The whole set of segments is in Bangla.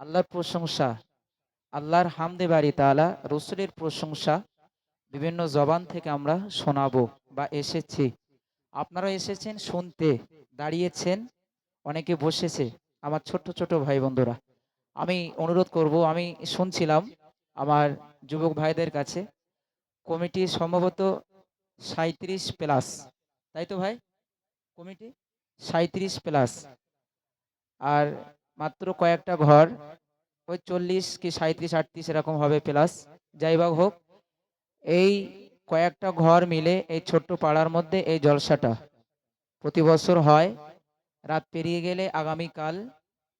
আল্লাহর প্রশংসা, আল্লাহর হামদে বাড়ি তালা রসুলের প্রশংসা বিভিন্ন জবান থেকে আমরা শোনাবো বা এসেছি। আপনারা এসেছেন, শুনতে দাঁড়িয়েছেন, অনেকে বসেছে, আমার ছোট্ট ছোট ভাই বন্ধুরা আমি অনুরোধ করব, আমি শুনছিলাম আমার যুবক ভাইদের কাছে, কমিটি সম্ভবত সাঁত্রিশ প্লাস, তাই তো ভাই? কমিটি সাঁত্রিশ প্লাস, আর মাত্র কয়েকটা ঘর ওই চল্লিশ কি সাঁত্রিশ আটত্রিশ এরকম হবে প্লাস যাই বা হোক, এই কয়েকটা ঘর মিলে এই ছোট্ট পাড়ার মধ্যে এই জলসাটা প্রতি বছর হয়। রাত পেরিয়ে গেলে আগামীকাল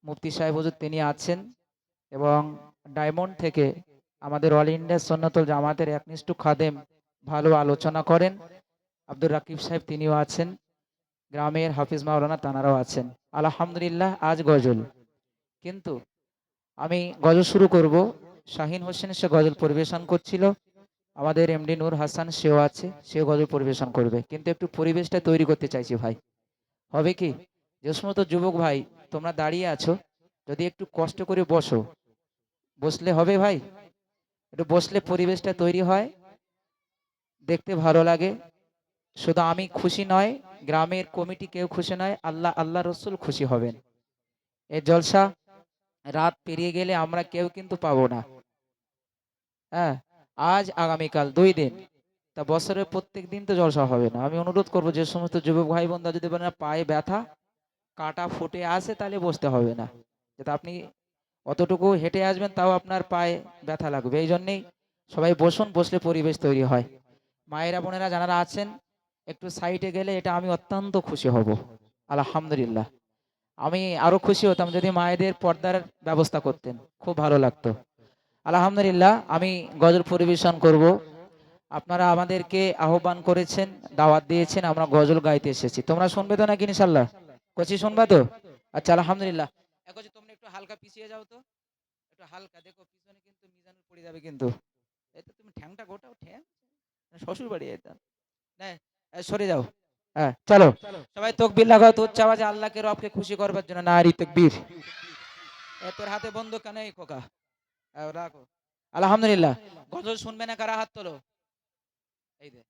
মুফতি সাহেব হুজুর তিনি আছেন এবং ডায়মন্ড থেকে আমাদের অল ইন্ডিয়া সন্ন্যতল জামাতের একনিষ্ঠ খাদেম ভালো আলোচনা করেন। আব্দুর রাকিব সাহেব তিনিও আছেন। গ্রামের হাফিজ মাওলানা তানারাও আছেন। আলহামদুলিল্লাহ, আজ গজল। কিন্তু আমি গজল শুরু করব। শাহিন হোসেন সে গজল পরিবেশন করছিল। আমাদের এমডি নূর হাসান সেও আছে, সেও গজল পরিবেশন করবে। কিন্তু একটু পরিবেশটা তৈরি করতে চাইছি ভাই। হবে কি? যে সমস্ত যুবক ভাই, তোমরা দাঁড়িয়ে আছো। যদি একটু কষ্ট করে বসো। বসলে হবে ভাই? একটু বসলে পরিবেশটা তৈরি হয়। দেখতে ভালো লাগে। শুধু আমি খুশি নয়, গ্রামের কমিটি কেউ খুশি নয়। আল্লাহ আল্লাহ রসুল খুশি হবেন। এই জলসা রাত পেরিয়ে গেলে আমরা কেউ কিন্তু পাবো না। হ্যাঁ আজ আগামীকাল দুই দিন। তা বছরের প্রত্যেক দিন তো জলসা হবে না। আমি অনুরোধ করব যে সমস্ত যুবক ভাই বোনরা যদি বলেন, পায়ে ব্যথা, কাটা ফুটে আসে তাহলে বসতে হবে না। যাতে আপনি অতটুকু হেঁটে আসবেন, তাও আপনার পায়ে ব্যথা লাগবে। এই জন্যেই সবাই বসুন, বসলে পরিবেশ তৈরি হয়। মায়েরা, বোনেরা যারা আছেন, একটু সাইডে গেলে এটা আমি অত্যন্ত খুশি হব। আলহামদুলিল্লাহ। আমি আরও খুশি হতাম যদি মায়েদের পর্দার ব্যবস্থা করতেন। খুব ভালো লাগতো। আলহামদুলিল্লাহ, আমি গজল পরিবেশন করব। আপনারা আমাদেরকে আহ্বান করেছেন, দাওয়াত দিয়েছেন, আমরা গজল গাইতে এসেছি। তোমরা শুনবে তো নাকি ইনশাল্লাহ কচি শুনবা তো? আচ্ছা আলহামদুলিল্লাহ। এখন তোমরা একটু হালকা পিছিয়ে যাও তো। একটু হালকা, দেখো পিছনে কিন্তু মিজানুর পড়ে যাবে কিন্তু। তুমি ঠ্যাংটা গোটাও ঠ্যাং। শ্বশুর বাড়ি এটা না সরে যাও। হ্যাঁ চলো। সবাই তকবির লাগাও তো উচ্চ আওয়াজে আল্লাহকে রবকে খুশি করবার জন্য। নারী তকবীর। তোর হাতে বন্ধ কেন এই খোকা? এ, রাখো। আলহামদুলিল্লাহ। গজল শুনবে না কারা হাত তোলো? এই দে